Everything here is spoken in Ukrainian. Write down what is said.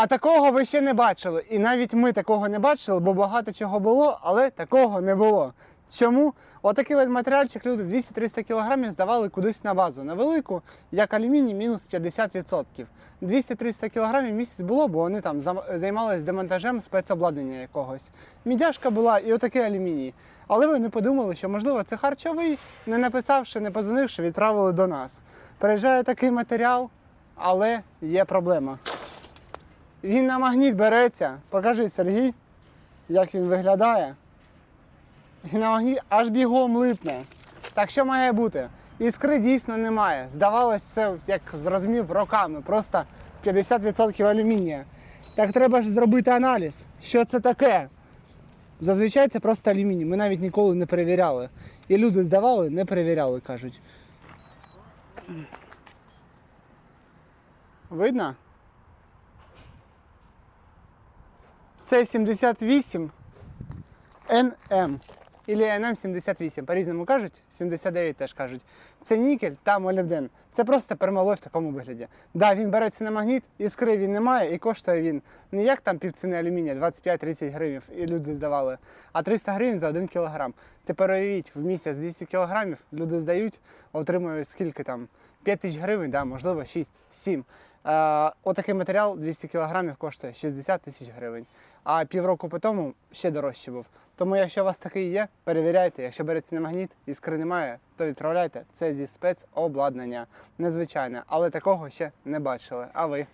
А такого ви ще не бачили. І навіть ми такого не бачили, бо багато чого було, але такого не було. Чому? Отакий от матеріальчик люди 200-300 кг здавали кудись на базу. На велику, як алюміній, мінус 50%. 200-300 кг місяць було, бо вони там займалися демонтажем спецобладнання якогось. Мідяшка була і отакий алюміній. Але ви не подумали, що можливо це харчовий, не написавши, не позвонивши, відправили до нас. Приїжджає такий матеріал, але є проблема. Він на магніт береться. Покажи, Сергій, як він виглядає. І на магніт аж бігом липне. Так що має бути? Іскри дійсно немає. Здавалось, це, як зрозумів, роками. Просто 50% алюмінія. Так треба ж зробити аналіз. Що це таке? Зазвичай це просто алюміній. Ми навіть ніколи не перевіряли. І люди здавали, не перевіряли, кажуть. Видно? Це 78 NM. Ілі NM78. По-різному кажуть, 79 теж кажуть. Це нікель та молібден. Це просто пермалой в такому вигляді. Да, він береться на магніт, іскри він не має, і коштує він не як там півціни алюмінія, 25-30 гривень, і люди здавали, а 300 гривень за 1 кілограм. Тепер уявіть, в місяць 200 кілограмів люди здають, отримують скільки там? 5 тисяч гривень, да, можливо, 6-7. Е, отакий матеріал 200 кілограмів коштує 60 тисяч гривень. А півроку по тому ще дорожче був. Тому, якщо у вас такий є, перевіряйте. Якщо береться на магніт, іскри немає, то відправляйте. Це зі спецобладнання. Незвичайне, але такого ще не бачили. А ви?